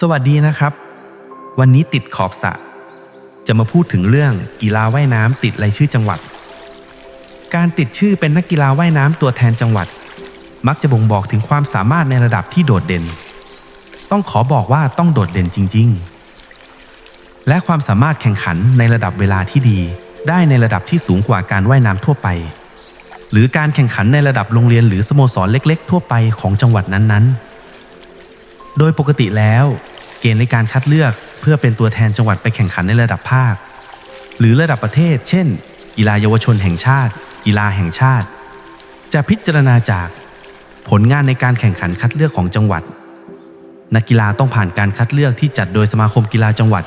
สวัสดีนะครับ วันนี้ติดขอบสระจะมาพูดถึงเรื่องกีฬาว่ายน้ำติดรายชื่อจังหวัด การติดชื่อเป็นนักกีฬาว่ายน้ำตัวแทนจังหวัด มักจะบ่งบอกถึงความสามารถในระดับที่โดดเด่น ต้องขอบอกว่าต้องโดดเด่นจริง ๆ และความสามารถแข่งขันในระดับเวลาที่ดี ได้ในระดับที่สูงกว่าการว่ายน้ำทั่วไป หรือการแข่งขันในระดับโรงเรียนหรือสโมสรเล็ก ๆ ทั่วไปของจังหวัดนั้นๆ โดยปกติแล้ว เกณฑ์ในการคัดเลือกเพื่อเป็นตัวแทนจังหวัดไปแข่งขันในระดับภาค หรือระดับประเทศ เช่น กีฬาเยาวชนแห่งชาติ กีฬาแห่งชาติ จะพิจารณาจากผลงานในการแข่งขันคัดเลือกของจังหวัด นักกีฬาต้องผ่านการคัดเลือกที่จัดโดยสมาคมกีฬาจังหวัด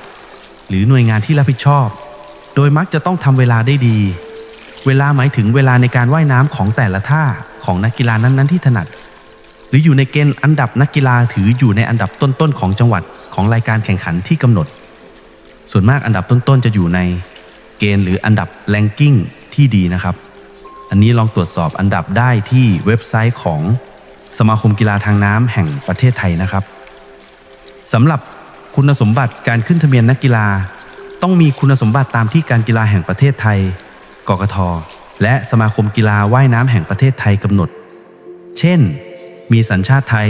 หรือหน่วยงานที่รับผิดชอบ โดยมักจะต้องทำเวลาได้ดี เวลาหมายถึงเวลาในการว่ายน้ำของแต่ละท่าของนักกีฬานั้นๆที่ถนัด หรืออยู่ในเกณฑ์อันดับนักกีฬาถืออยู่ในอันดับต้นๆของจังหวัดของรายการแข่งขันที่กำหนด ส่วนมากอันดับต้นๆจะอยู่ในเกณฑ์หรืออันดับแรงกิ้งที่ดีนะครับ อันนี้ลองตรวจสอบอันดับได้ที่เว็บไซต์ของสมาคมกีฬาทางน้ำแห่งประเทศไทยนะครับสำหรับคุณสมบัติการขึ้นทะเบียนนักกีฬา ต้องมีคุณสมบัติตามที่การกีฬาแห่งประเทศไทย กกท และสมาคมกีฬาว่ายน้ำแห่งประเทศไทยกำหนด เช่น มีสัญชาติไทย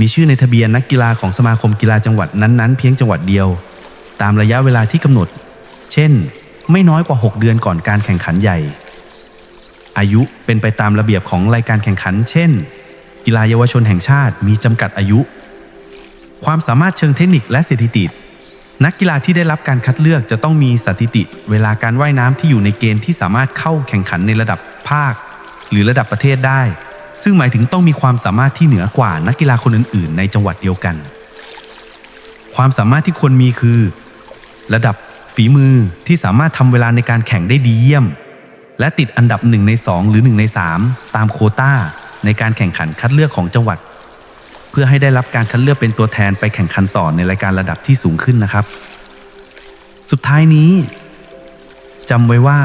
มีชื่อในทะเบียนนักกีฬาของสมาคมกีฬาจังหวัดนั้นๆ เพียงจังหวัดเดียว ตามระยะเวลาที่กำหนด เช่น ไม่น้อยกว่า 6 เดือนก่อนการแข่งขันใหญ่ อายุเป็นไปตามระเบียบของรายการแข่งขัน เช่น กีฬาเยาวชนแห่งชาติมีจำกัดอายุ ความสามารถเชิงเทคนิคและสถิตินักกีฬาที่ได้รับการคัดเลือกจะต้องมีสถิติ เวลาการว่ายน้ำที่อยู่ในเกณฑ์ที่สามารถเข้าแข่งขันในระดับภาค หรือระดับประเทศได้ ซึ่งหมายถึงต้องมีความสามารถที่เหนือกว่านักกีฬาคนอื่น ๆ ในจังหวัดเดียวกัน ความสามารถที่ควรมีคือ ระดับฝีมือที่สามารถทำเวลาในการแข่งได้ดีเยี่ยม และติดอันดับ1ใน2 หรือ1ใน3 ตามโคต้า ในการแข่งขันคัดเลือกของจังหวัด เพื่อให้ได้รับการคัดเลือกเป็นตัวแทนไปแข่งขันต่อในรายการระดับที่สูงขึ้นนะครับ สุดท้ายนี้จำไว้ว่า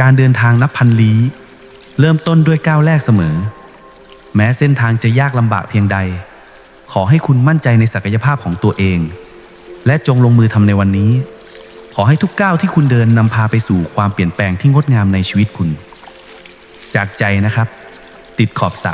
การเดินทางนับพันลี้ เริ่มต้นด้วยก้าวแรกเสมอ แม้เส้นทางจะยากลำบากเพียงใด ขอให้คุณมั่นใจในศักยภาพของตัวเอง และจงลงมือทำในวันนี้ ขอให้ทุกก้าวที่คุณเดินนำพาไปสู่ความเปลี่ยนแปลงที่งดงามในชีวิตคุณ จากใจนะครับ ติดขอบสระ